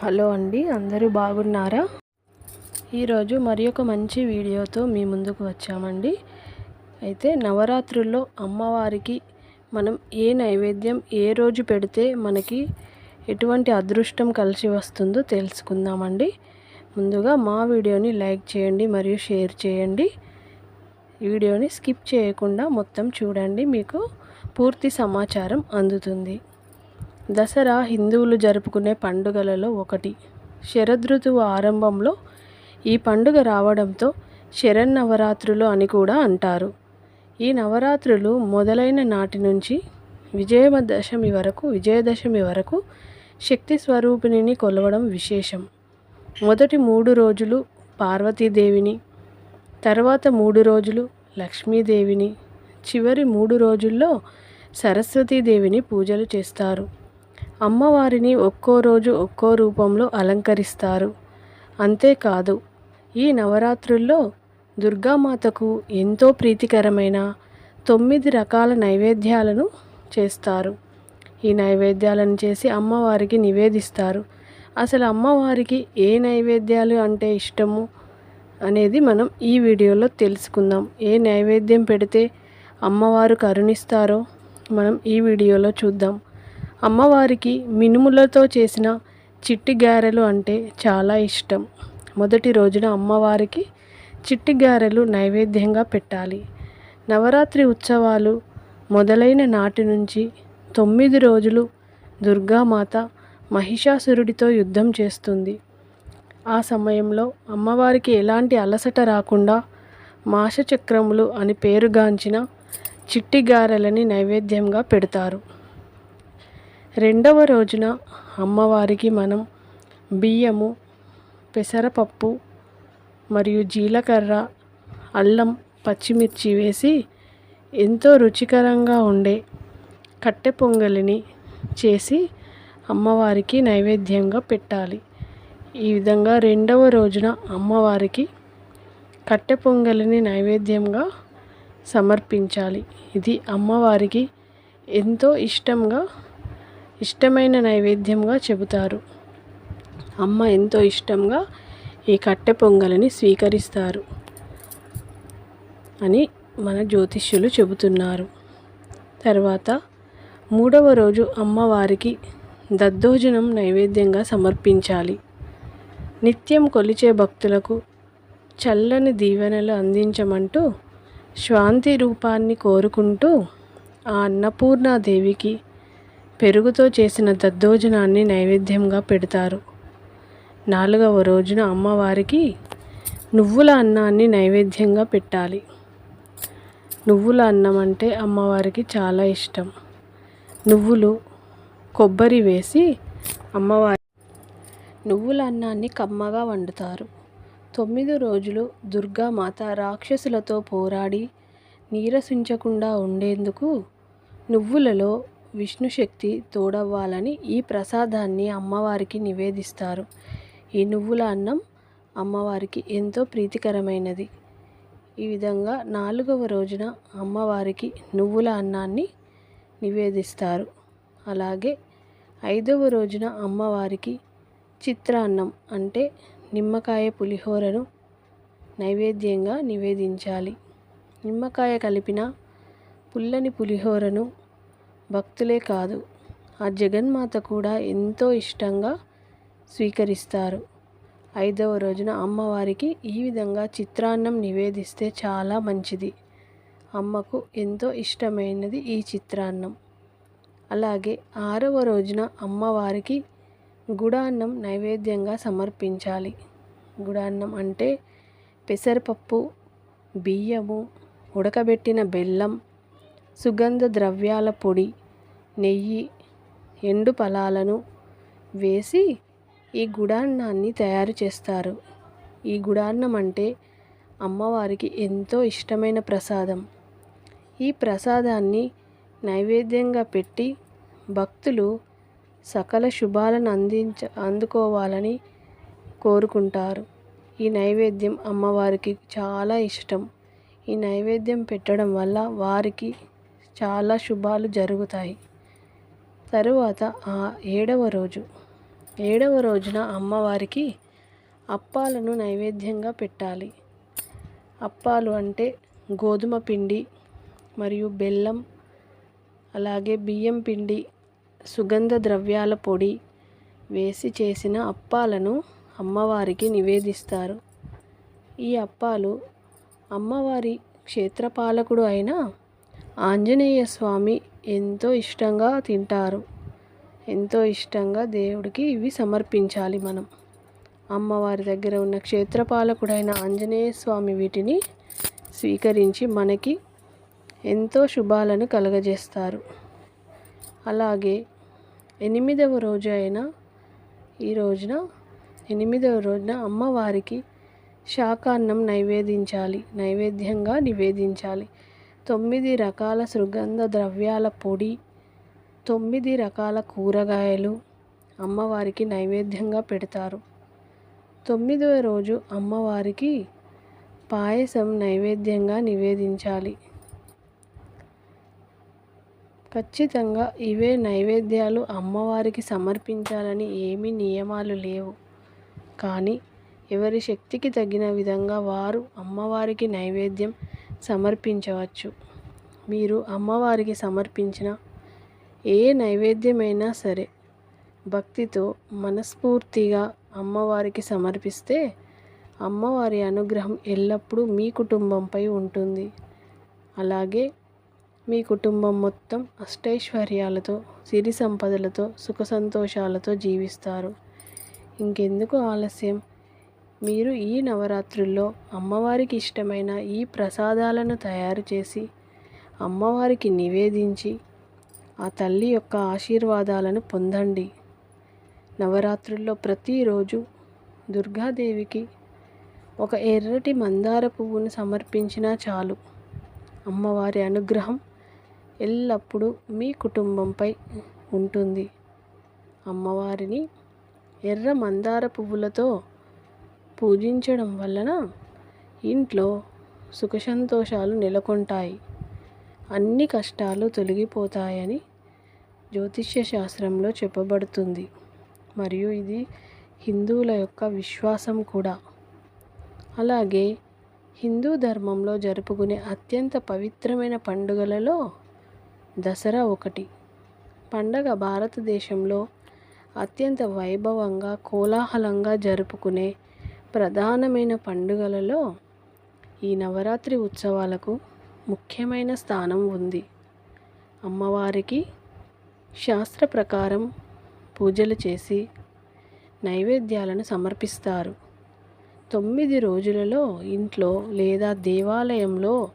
Hello అండి అందరూ బాగున్నారా? ఈరోజు మరి ఒక మంచి వీడియోతో మీ ముందుకు వచ్చామండి. అయితే నవరాత్రుల్లో అమ్మవారికి మనం ఏ నైవేద్యం ఏ రోజు పెడితే మనకి ఎటువంటి అదృష్టం కలిసి వస్తుందో తెలుసుకుందామండి. ముందుగా మా వీడియోని లైక్ చేయండి మరియు షేర్ చేయండి. వీడియోని స్కిప్ చేయకుండా మొత్తం చూడండి మీకు పూర్తి సమాచారం అందుతుంది. దసరా హిందువులు జరుపుకునే పండుగలలో ఒకటి. శరదృతువు ఆరంభంలో ఈ పండుగ రావడంతో శరన్నవరాత్రులు అని కూడా అంటారు. ఈ నవరాత్రులు మొదలైన నాటి నుంచి విజయదశమి వరకు విజయదశమి వరకు శక్తి స్వరూపిణిని కొలవడం విశేషం. మొదటి మూడు రోజులు పార్వతీదేవిని తర్వాత మూడు రోజులు లక్ష్మీదేవిని చివరి మూడు రోజుల్లో సరస్వతీదేవిని పూజలు చేస్తారు. అమ్మవారిని ఒక్కో రోజు ఒక్కో రూపంలో అలంకరిస్తారు. అంతేకాదు ఈ నవరాత్రుల్లో దుర్గామాతకు ఎంతో ప్రీతికరమైన తొమ్మిది రకాల నైవేద్యాలను చేస్తారు. ఈ నైవేద్యాలను చేసి అమ్మవారికి నివేదిస్తారు. అసలు అమ్మవారికి ఏ నైవేద్యాలు అంటే ఇష్టము అనేది మనం ఈ వీడియోలో తెలుసుకుందాం. ఏ నైవేద్యం పెడితే అమ్మవారు కరుణిస్తారో మనం ఈ వీడియోలో చూద్దాం. అమ్మవారికి మినుములతో చేసిన చిట్టి గారెలు అంటే చాలా ఇష్టం. మొదటి రోజున అమ్మవారికి చిట్టి గారెలు నైవేద్యంగా పెట్టాలి. నవరాత్రి ఉత్సవాలు మొదలైన నాటి నుంచి తొమ్మిది రోజులు దుర్గామాత మహిషాసురుడితో యుద్ధం చేస్తుంది. ఆ సమయంలో అమ్మవారికి ఎలాంటి అలసట రాకుండా మాషచక్రములు అని పేరుగాంచిన చిట్టి గారెలని నైవేద్యంగా పెడతారు. రెండవ రోజున అమ్మవారికి మనం బియ్యము పెసరపప్పు మరియు జీలకర్ర అల్లం పచ్చిమిర్చి వేసి ఎంతో రుచికరంగా ఉండే కట్టె పొంగలిని చేసి అమ్మవారికి నైవేద్యంగా పెట్టాలి. ఈ విధంగా రెండవ రోజున అమ్మవారికి కట్టె పొంగలిని నైవేద్యంగా సమర్పించాలి. ఇది అమ్మవారికి ఎంతో ఇష్టంగా ఇష్టమైన నైవేద్యంగా చెబుతారు. అమ్మ ఎంతో ఇష్టంగా ఈ కట్టె పొంగలిని స్వీకరిస్తారు అని మన జ్యోతిష్యులు చెబుతున్నారు. తర్వాత మూడవ రోజు అమ్మవారికి దద్దోజనం నైవేద్యంగా సమర్పించాలి. నిత్యం కొలిచే భక్తులకు చల్లని దీవెనలు అందించమంటూ శాంతి రూపాన్ని కోరుకుంటూ ఆ అన్నపూర్ణాదేవికి పెరుగుతో చేసిన దద్దోజనాన్ని నైవేద్యంగా పెడతారు. నాలుగవ రోజున అమ్మవారికి నువ్వుల అన్నాన్ని నైవేద్యంగా పెట్టాలి. నువ్వుల అన్నం అంటే అమ్మవారికి చాలా ఇష్టం. నువ్వులు కొబ్బరి వేసి అమ్మవారి నువ్వుల అన్నాన్ని కమ్మగా వండుతారు. తొమ్మిది రోజులు దుర్గామాత రాక్షసులతో పోరాడి నీరసించకుండా ఉండేందుకు నువ్వులలో విష్ణుశక్తి తోడవ్వాలని ఈ ప్రసాదాన్ని అమ్మవారికి నివేదిస్తారు. ఈ నువ్వుల అన్నం అమ్మవారికి ఎంతో ప్రీతికరమైనది. ఈ విధంగా నాలుగవ రోజున అమ్మవారికి నువ్వుల అన్నాన్ని నివేదిస్తారు. అలాగే ఐదవ రోజున అమ్మవారికి చిత్రాన్నం అంటే నిమ్మకాయ పులిహోరను నైవేద్యంగా నివేదించాలి. నిమ్మకాయ కలిపిన పుల్లని పులిహోరను భక్తులే కాదు ఆ జగన్మాత కూడా ఎంతో ఇష్టంగా స్వీకరిస్తారు. ఐదవ రోజున అమ్మవారికి ఈ విధంగా చిత్రాన్నం నివేదిస్తే చాలా మంచిది. అమ్మకు ఎంతో ఇష్టమైనది ఈ చిత్రాన్నం. అలాగే ఆరవ రోజున అమ్మవారికి గుడాన్నం నైవేద్యంగా సమర్పించాలి. గుడాన్నం అంటే పెసరపప్పు బియ్యము ఉడకబెట్టిన బెల్లం సుగంధ ద్రవ్యాల పొడి నెయ్యి ఎండు ఫలాలను వేసి ఈ గుడాన్నాన్ని తయారు చేస్తారు. ఈ గుడాన్నం అంటే అమ్మవారికి ఎంతో ఇష్టమైన ప్రసాదం. ఈ ప్రసాదాన్ని నైవేద్యంగా పెట్టి భక్తులు సకల శుభాలను అందించ అందుకోవాలని కోరుకుంటారు. ఈ నైవేద్యం అమ్మవారికి చాలా ఇష్టం. ఈ నైవేద్యం పెట్టడం వల్ల వారికి చాలా శుభాలు జరుగుతాయి. తరువాత ఆ ఏడవ రోజు. ఏడవ రోజున అమ్మవారికి అప్పాలను నైవేద్యంగా పెట్టాలి. అప్పాలు అంటే గోధుమ పిండి మరియు బెల్లం అలాగే బియ్యం పిండి సుగంధ ద్రవ్యాల పొడి వేసి చేసిన అప్పాలను అమ్మవారికి నివేదిస్తారు. ఈ అప్పాలు అమ్మవారి క్షేత్రపాలకుడు అయిన ఆంజనేయ స్వామి ఎంతో ఇష్టంగా తింటారు. ఎంతో ఇష్టంగా దేవుడికి ఇవి సమర్పించాలి మనం. అమ్మవారి దగ్గర ఉన్న క్షేత్రపాలకుడైన ఆంజనేయ స్వామి వీటిని స్వీకరించి మనకి ఎంతో శుభాలను కలగజేస్తారు. అలాగే ఎనిమిదవ రోజు అయిన ఈ రోజున ఎనిమిదవ రోజున అమ్మవారికి శాకాన్నం నైవేదించాలి. నైవేద్యంగా నివేదించాలి. తొమ్మిది రకాల సుగంధ ద్రవ్యాల పొడి తొమ్మిది రకాల కూరగాయలు అమ్మవారికి నైవేద్యంగా పెడతారు. తొమ్మిదవ రోజు అమ్మవారికి పాయసం నైవేద్యంగా నివేదించాలి. ఖచ్చితంగా ఇవే నైవేద్యాలు అమ్మవారికి సమర్పించాలని ఏమీ నియమాలు లేవు. కానీ ఎవరి శక్తికి తగిన విధంగా వారు అమ్మవారికి నైవేద్యం సమర్పించవచ్చు. మీరు అమ్మవారికి సమర్పించిన ఏ నైవేద్యమైనా సరే భక్తితో మనస్ఫూర్తిగా అమ్మవారికి సమర్పిస్తే అమ్మవారి అనుగ్రహం ఎల్లప్పుడూ మీ కుటుంబంపై ఉంటుంది. అలాగే మీ కుటుంబం మొత్తం అష్టైశ్వర్యాలతో సిరి సంపదలతో సుఖ సంతోషాలతో జీవిస్తారు. ఇంకెందుకు ఆలస్యం? మీరు ఈ నవరాత్రుల్లో అమ్మవారికి ఇష్టమైన ఈ ప్రసాదాలను తయారు చేసి అమ్మవారికి నివేదించి ఆ తల్లి యొక్క ఆశీర్వాదాలను పొందండి. నవరాత్రుల్లో ప్రతిరోజు దుర్గాదేవికి ఒక ఎర్రటి మందార పువ్వును సమర్పించినా చాలు. అమ్మవారి అనుగ్రహం ఎల్లప్పుడూ మీ కుటుంబంపై ఉంటుంది. అమ్మవారిని ఎర్ర మందార పువ్వులతో పూజించడం వలన ఇంట్లో సుఖసంతోషాలు నెలకొంటాయి. అన్ని కష్టాలు తొలగిపోతాయని జ్యోతిష్య శాస్త్రంలో చెప్పబడుతుంది. మరియు ఇది హిందువుల యొక్క విశ్వాసం కూడా. అలాగే హిందూ ధర్మంలో జరుపుకునే అత్యంత పవిత్రమైన పండుగలలో దసరా ఒకటి. పండగ భారతదేశంలో అత్యంత వైభవంగా కోలాహలంగా జరుపుకునే ప్రధానమైన పండుగలలో ఈ నవరాత్రి ఉత్సవాలకు ముఖ్యమైన స్థానం ఉంది. అమ్మవారికి శాస్త్ర ప్రకారం పూజలు చేసి నైవేద్యాలను సమర్పిస్తారు. తొమ్మిది రోజులలో ఇంట్లో లేదా దేవాలయంలో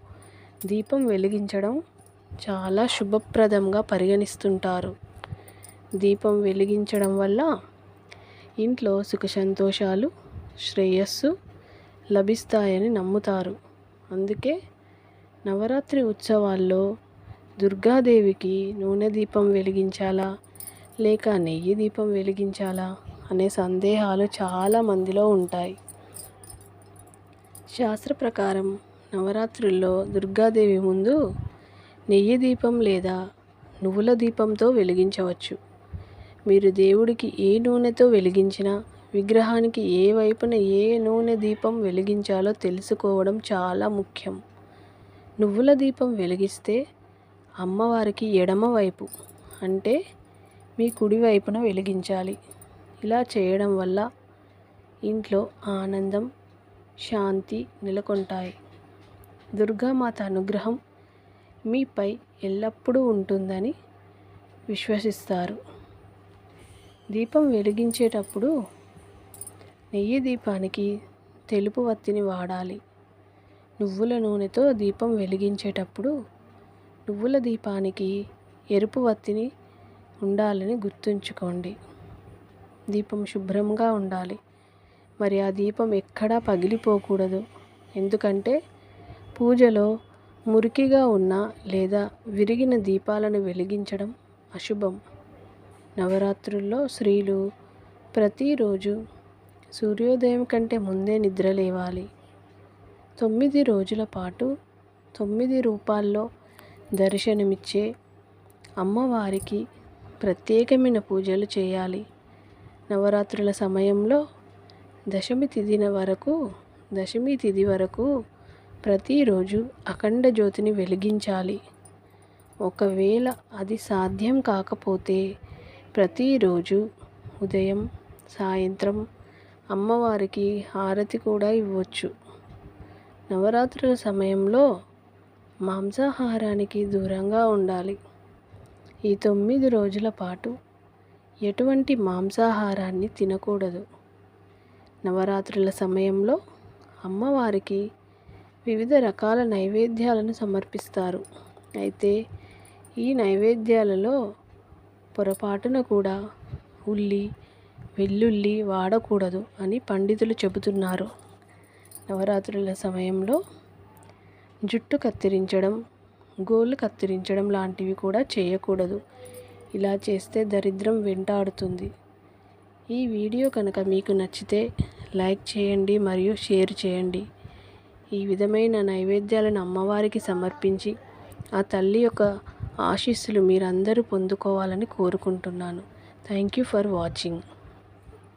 దీపం వెలిగించడం చాలా శుభప్రదంగా పరిగణిస్తుంటారు. దీపం వెలిగించడం వల్ల ఇంట్లో సుఖ సంతోషాలు శ్రేయస్సు లభిస్తాయని నమ్ముతారు. అందుకే నవరాత్రి ఉత్సవాల్లో దుర్గాదేవికి నూనె దీపం వెలిగించాలా? లేక నెయ్యి దీపం వెలిగించాలా? అనే సందేహాలు చాలా మందిలో ఉంటాయి. శాస్త్ర ప్రకారం నవరాత్రుల్లో దుర్గాదేవి ముందు నెయ్యి దీపం లేదా నువ్వుల దీపంతో వెలిగించవచ్చు. మీరు దేవుడికి ఏ నూనెతో వెలిగించినా విగ్రహానికి ఏ వైపున ఏ నూనె దీపం వెలిగించాలో తెలుసుకోవడం చాలా ముఖ్యం. నువ్వుల దీపం వెలిగిస్తే అమ్మవారికి ఎడమ వైపు అంటే మీ కుడి వైపున వెలిగించాలి. ఇలా చేయడం వల్ల ఇంట్లో ఆనందం శాంతి నెలకొంటాయి. దుర్గామాత అనుగ్రహం మీపై ఎల్లప్పుడూ ఉంటుందని విశ్వసిస్తారు. దీపం వెలిగించేటప్పుడు నెయ్యి దీపానికి తెలుపు వత్తిని వాడాలి. నువ్వుల నూనెతో దీపం వెలిగించేటప్పుడు నువ్వుల దీపానికి ఎరుపు వత్తిని ఉండాలని గుర్తుంచుకోండి. దీపం శుభ్రంగా ఉండాలి. మరి ఆ దీపం ఎక్కడా పగిలిపోకూడదు. ఎందుకంటే పూజలో మురికిగా ఉన్న లేదా విరిగిన దీపాలను వెలిగించడం అశుభం. నవరాత్రుల్లో స్త్రీలు ప్రతిరోజు సూర్యోదయం కంటే ముందే నిద్ర లేవాలి. తొమ్మిది రోజుల పాటు తొమ్మిది రూపాల్లో దర్శనమిచ్చే అమ్మవారికి ప్రత్యేకమైన పూజలు చేయాలి. నవరాత్రుల సమయంలో దశమి తిథిన వరకు దశమి తిథి వరకు ప్రతిరోజు అఖండ జ్యోతిని వెలిగించాలి. ఒకవేళ అది సాధ్యం కాకపోతే ప్రతిరోజు ఉదయం సాయంత్రం అమ్మవారికి హారతి కూడా ఇవ్వచ్చు. నవరాత్రుల సమయంలో మాంసాహారానికి దూరంగా ఉండాలి. ఈ తొమ్మిది రోజుల పాటు ఎటువంటి మాంసాహారాన్ని తినకూడదు. నవరాత్రుల సమయంలో అమ్మవారికి వివిధ రకాల నైవేద్యాలను సమర్పిస్తారు. అయితే ఈ నైవేద్యాలలో పొరపాటున కూడా ఉల్లి వెల్లుల్లి వాడకూడదు అని పండితులు చెబుతున్నారు. నవరాత్రుల సమయంలో జుట్టు కత్తిరించడం గోళ్ళు కత్తిరించడం లాంటివి కూడా చేయకూడదు. ఇలా చేస్తే దరిద్రం వెంటాడుతుంది. ఈ వీడియో కనుక మీకు నచ్చితే లైక్ చేయండి మరియు షేర్ చేయండి. ఈ విధమైన నైవేద్యాలను అమ్మవారికి సమర్పించి ఆ తల్లి యొక్క ఆశీస్సులు మీరందరూ పొందుకోవాలని కోరుకుంటున్నాను. Thank you for watching.